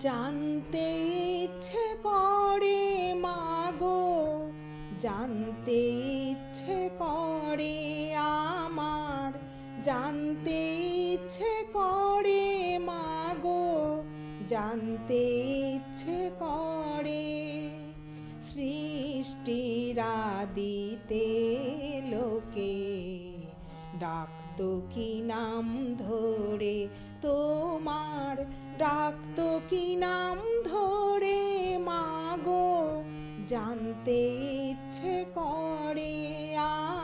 জানতে ইচ্ছে করে মাগো, জানতে ইচ্ছে করে আমার, জানতে ইচ্ছে করে মাগো, জানতে ইচ্ছে করে সৃষ্টিরাদিতে লোকে ডাকতো কি নাম ধরে তোমার? ডাকতো জানতে ইচ্ছে করে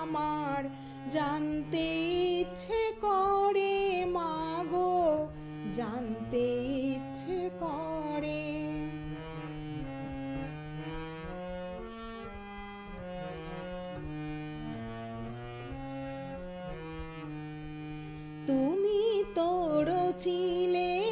আমার জানতে ইচ্ছে করে মাগো জানতে ইচ্ছে করে। তুমি তোর চিলে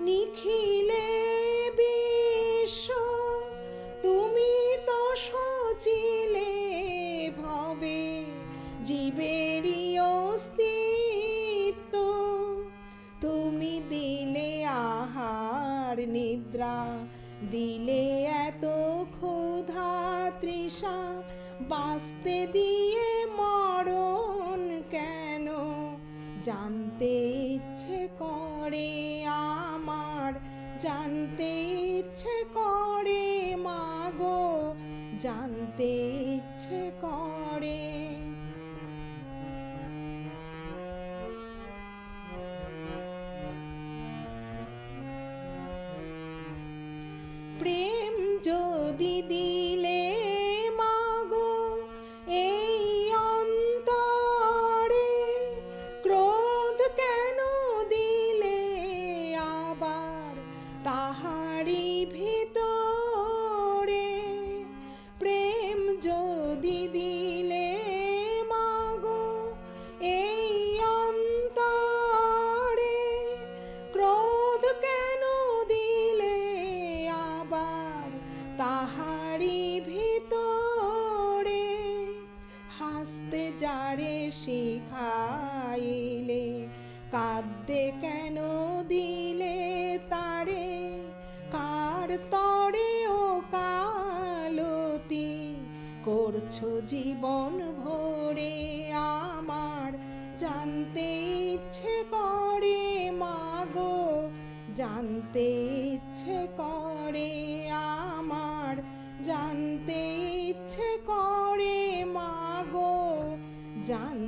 নিখিলে বিশ্ব, তুমি তো সচিলে ভবে, জীবেরই অস্তিত্ব। তুমি দিলে আহার, নিদ্রা, দিলে এত ক্ষুধা তৃষা, বাঁচতে দিয়ে জানতে ইচ্ছে করে আমার জানতে ইচ্ছে করে মাগো জানতে ইচ্ছে করে। প্রেম যদি দিলে হাসতে যারে শিখাইলে, কাঁদতে কেন দিলে তারে? কার তরে ও কালতি করছ জীবন ভরে? আমার জানতে ইচ্ছে করে, মাগো, জানতে ইচ্ছে করে জান